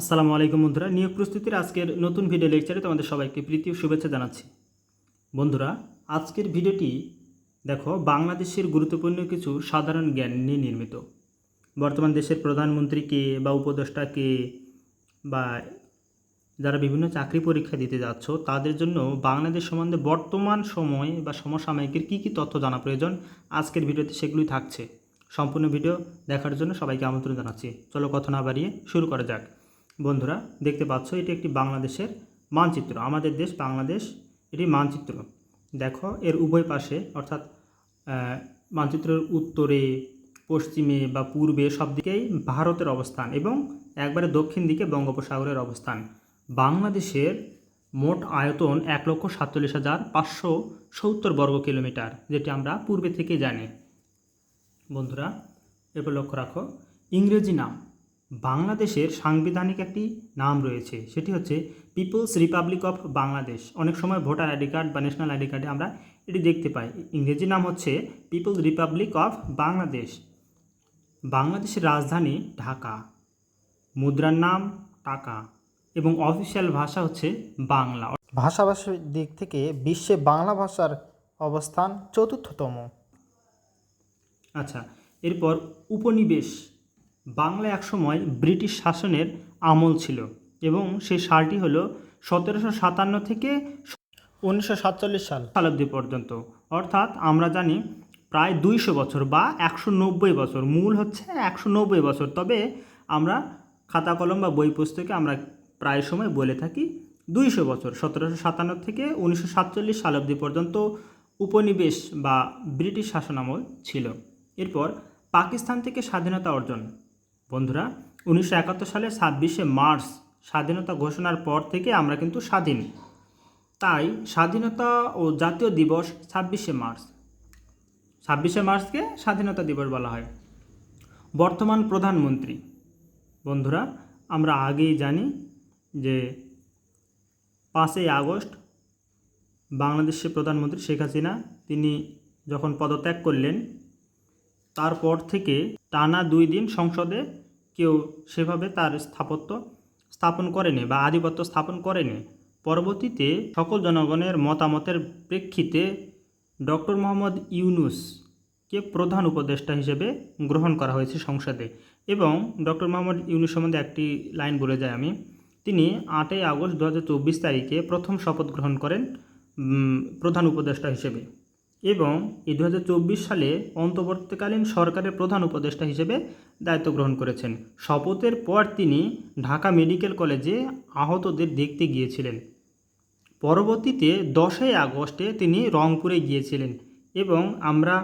আসসালামু আলাইকুম বন্ধুরা, নিয়োগ প্রস্তুতির আজকের নতুন ভিডিও লেকচারে তোমাদের সবাইকে প্রীতি শুভেচ্ছা জানাচ্ছি। বন্ধুরা, আজকের ভিডিওটি দেখো, বাংলাদেশের গুরুত্বপূর্ণ কিছু সাধারণ জ্ঞান নিয়ে নির্মিত। বর্তমান দেশের প্রধানমন্ত্রী কে বা উপদেষ্টা কে বা যারা বিভিন্ন চাকরি পরীক্ষা দিতে যাচ্ছ, তাদের জন্য বাংলাদেশ সম্বন্ধে বর্তমান সময় বা সমসাময়িকের কী কী তথ্য জানা প্রয়োজন, আজকের ভিডিওতে সেগুলোই থাকছে। সম্পূর্ণ ভিডিও দেখার জন্য সবাইকে আমন্ত্রণ জানাচ্ছি। চলো কথা না বাড়িয়ে শুরু করা যাক। বন্ধুরা, দেখতে পাচ্ছ, এটি একটি বাংলাদেশের মানচিত্র। আমাদের দেশ বাংলাদেশ, এটি মানচিত্র। দেখো, এর উভয় পাশে, অর্থাৎ মানচিত্রের উত্তরে, পশ্চিমে বা পূর্বে সব দিকেই ভারতের অবস্থান এবং একবারে দক্ষিণ দিকে বঙ্গোপসাগরের অবস্থান। বাংলাদেশের মোট আয়তন এক লক্ষ সাতচল্লিশ হাজার পাঁচশো সত্তর বর্গ কিলোমিটার, যেটি আমরা পূর্বে থেকে জানি। বন্ধুরা, এরপর লক্ষ্য রাখো। ইংরেজি নাম। বাংলাদেশের সাংবিধানিক একটি নাম রয়েছে সেটি হচ্ছে পিপলস রিপাবলিক অফ বাংলাদেশ। অনেক সময় ভোটার আইডি কার্ড বা ন্যাশনাল আইডি কার্ডে আমরা এটি দেখতে পাই। ইংরেজি নাম হচ্ছে পিপলস রিপাবলিক অফ বাংলাদেশ। বাংলাদেশের রাজধানী ঢাকা। মুদ্রার নাম টাকা এবং অফিসিয়াল ভাষা হচ্ছে বাংলা। ভাষাভাষীর দিক থেকে বিশ্বে বাংলা ভাষার অবস্থান চতুর্থতম। আচ্ছা এরপর উপনিবেশ। বাংলা একসময় ব্রিটিশ শাসনের আমল ছিল এবং সেই সালটি হলো সতেরোশো সাতান্ন থেকে উনিশশো সাতচল্লিশ সাল। শতাব্দী পর্যন্ত। অর্থাৎ আমরা জানি প্রায় দুইশো বছর বা একশো নব্বই বছর মূল হচ্ছে একশো নব্বই বছর। তবে আমরা খাতা কলম বা বই পুস্তকে আমরা প্রায় সময় বলে থাকি দুইশো বছর সতেরোশো সাতান্ন থেকে উনিশশো সাতচল্লিশ সাল অবধি পর্যন্ত উপনিবেশ বা ব্রিটিশ শাসনামল ছিল। এরপর পাকিস্তান থেকে স্বাধীনতা অর্জন। বন্ধুরা, উনিশশো একাত্তর সালে ছাব্বিশে মার্চ স্বাধীনতা ঘোষণার পর থেকে আমরা কিন্তু স্বাধীন। তাই স্বাধীনতা ও জাতীয় দিবস ছাব্বিশে মার্চ। ছাব্বিশে মার্চকে স্বাধীনতা দিবস বলা হয়। বর্তমান প্রধানমন্ত্রী। বন্ধুরা, আমরা আগেই জানি যে পাঁচই আগস্ট বাংলাদেশের প্রধানমন্ত্রী শেখ হাসিনা, তিনি যখন পদত্যাগ করলেন, তারপর থেকে টানা দুই দিন সংসদে কেউ সেভাবে তার স্থাপত্য স্থাপন করেনি বা আধিপত্য স্থাপন করেনি। পরবর্তীতে সকল জনগণের মতামতের প্রেক্ষিতে ডক্টর মোহাম্মদ ইউনুসকে প্রধান উপদেষ্টা হিসেবে গ্রহণ করা হয়েছে সংসদে এবং ডক্টর মোহাম্মদ ইউনুস সম্বন্ধে একটি লাইন বলে যায় আমি। তিনি আটই আগস্ট দু হাজার চব্বিশ তারিখে প্রথম শপথ গ্রহণ করেন প্রধান উপদেষ্টা হিসেবে। এবং এই দু হাজার চব্বিশ সালে অন্তর্বর্তীকালীন সরকারের প্রধান উপদেষ্টা হিসেবে দায়িত্ব গ্রহণ করেছেন। শপথের পর তিনি ঢাকা মেডিকেল কলেজে আহতদের দেখতে গিয়েছিলেন। পরবর্তীতে দশই আগস্টে তিনি রংপুরে গিয়েছিলেন এবং আমরা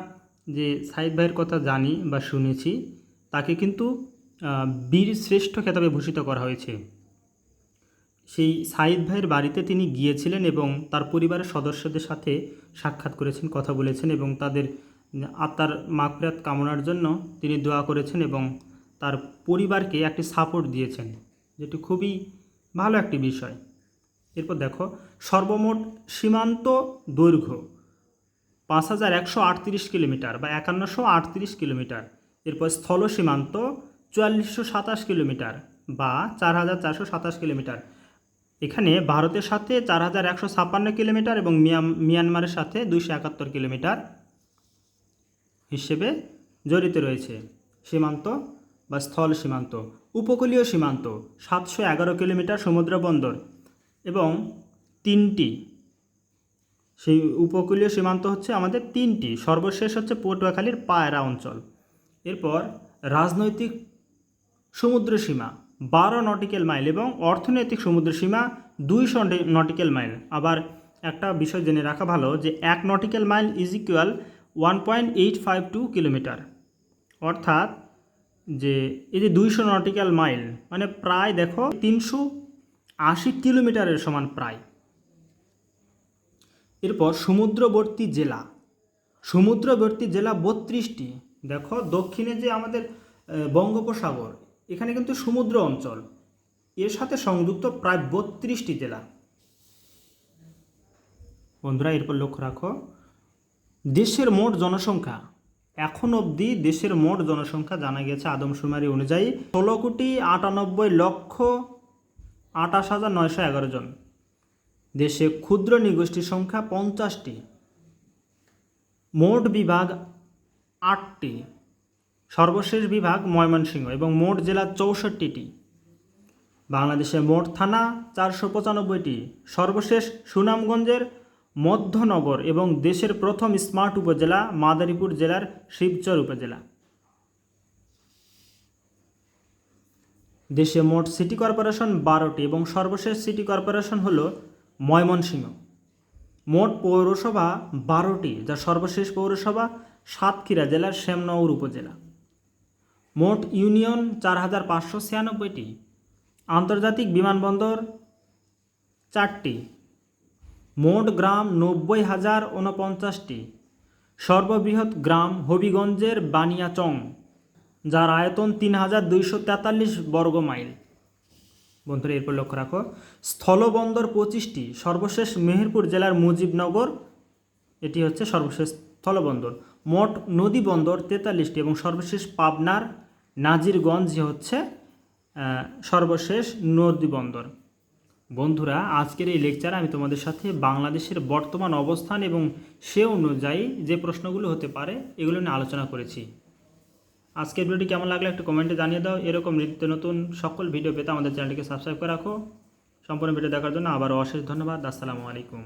যে সাইদ ভাইয়ের কথা জানি বা শুনেছি, তাকে কিন্তু বীর শ্রেষ্ঠ খেতাবে ভূষিত করা হয়েছে। সেই সাইদ ভাইয়ের বাড়িতে তিনি গিয়েছিলেন এবং তার পরিবারের সদস্যদের সাথে সাক্ষাৎ করেছেন, কথা বলেছেন এবং তাদের আত্মার মাগফিরাত কামনার জন্য তিনি দোয়া করেছেন এবং তার পরিবারকে একটি সাপোর্ট দিয়েছেন, যেটি খুবই ভালো একটি বিষয়। এরপর দেখো, সর্বমোট সীমান্ত দৈর্ঘ্য পাঁচ হাজার একশো আটত্রিশ কিলোমিটার বা একান্নশো আটত্রিশ কিলোমিটার। এরপর স্থল সীমান্ত চুয়াল্লিশশো সাতাশ কিলোমিটার বা চার হাজার চারশো সাতাশ কিলোমিটার। এখানে ভারতের সাথে চার হাজার একশো ছাপ্পান্ন কিলোমিটার এবং মিয়ানমারের সাথে দুইশো একাত্তর কিলোমিটার হিসেবে জড়িত রয়েছে। সীমান্ত বা স্থল সীমান্ত, উপকূলীয় সীমান্ত, সাতশো এগারো কিলোমিটার সমুদ্র বন্দর এবং তিনটি সেই উপকূলীয় সীমান্ত হচ্ছে আমাদের তিনটি। সর্বশেষ হচ্ছে পটুয়াখালীর পায়রা অঞ্চল। এরপর রাজনৈতিক সমুদ্র সীমা। বারো নটিক্যাল মাইল এবং অর্থনৈতিক সমুদ্র সীমা দুইশো নটিক্যাল মাইল। আবার একটা বিষয় জেনে রাখা ভালো যে এক nautical mile is equal one point eight five two kilometre অর্থাৎ যে এই যে দুইশো নটিক্যাল মাইল মানে প্রায় দেখো তিনশো আশি কিলোমিটারের সমান প্রায়। এরপর সমুদ্রবর্তী জেলা। সমুদ্রবর্তী জেলা বত্রিশটি। দেখো দক্ষিণে যে আমাদের বঙ্গোপসাগর এখানে কিন্তু সমুদ্র অঞ্চল। এর সাথে সংযুক্ত প্রায় বত্রিশটি জেলা। বন্ধুরা, এরপর লক্ষ্য রাখো। দেশের মোট জনসংখ্যা। এখন অবধি দেশের মোট জনসংখ্যা জানা গেছে আদমশুমারি অনুযায়ী ষোলো কোটি আটানব্বই লক্ষ আঠাশ হাজার নয়শো এগারো জন। দেশে ক্ষুদ্র নৃগোষ্ঠীর সংখ্যা পঞ্চাশটি। মোট বিভাগ আটটি। সর্বশেষ বিভাগ ময়মনসিংহ এবং মোট জেলা চৌষট্টিটি। বাংলাদেশে মোট থানা চারশো পঁচানব্বইটি। সর্বশেষ সুনামগঞ্জের মধ্যনগর এবং দেশের প্রথম স্মার্ট উপজেলা মাদারীপুর জেলার শিবচর উপজেলা। দেশে মোট সিটি কর্পোরেশন বারোটি এবং সর্বশেষ সিটি কর্পোরেশন হল ময়মনসিংহ। মোট পৌরসভা বারোটি, যা সর্বশেষ পৌরসভা সাতক্ষীরা জেলার শ্যামনগর উপজেলা। মোট ইউনিয়ন চার হাজার পাঁচশো ছিয়ানব্বইটি। আন্তর্জাতিক বিমানবন্দর চারটি। মোট গ্রাম নব্বই হাজার উনপঞ্চাশটি সর্ববৃহৎ গ্রাম হবিগঞ্জের বানিয়াচং, যার আয়তন তিন হাজার দুইশো তেতাল্লিশ বর্গ মাইল। বন্ধুরা, এরপর লক্ষ্য রাখো, স্থলবন্দর পঁচিশটি, সর্বশেষ মেহেরপুর জেলার মুজিবনগর, এটি হচ্ছে সর্বশেষ স্থলবন্দর। মোট নদী বন্দর তেতাল্লিশটি এবং সর্বশেষ পাবনার নাজিরগঞ্জ হচ্ছে সর্বশেষ নদী বন্দর বন্ধুরা, আজকের এই লেকচারে আমি তোমাদের সাথে বাংলাদেশের বর্তমান অবস্থান এবং সে অনুযায়ী যে প্রশ্নগুলো হতে পারে, এগুলো নিয়ে আলোচনা করেছি। আজকের ভিডিওটি কেমন লাগল একটু কমেন্টে জানিয়ে দাও। এরকম নিত্য নতুন সকল ভিডিও পেতে আমাদের চ্যানেলটিকে সাবস্ক্রাইব করে রাখো। সম্পূর্ণ ভিডিও দেখার জন্য আবারও অশেষ ধন্যবাদ। আসসালামু আলাইকুম।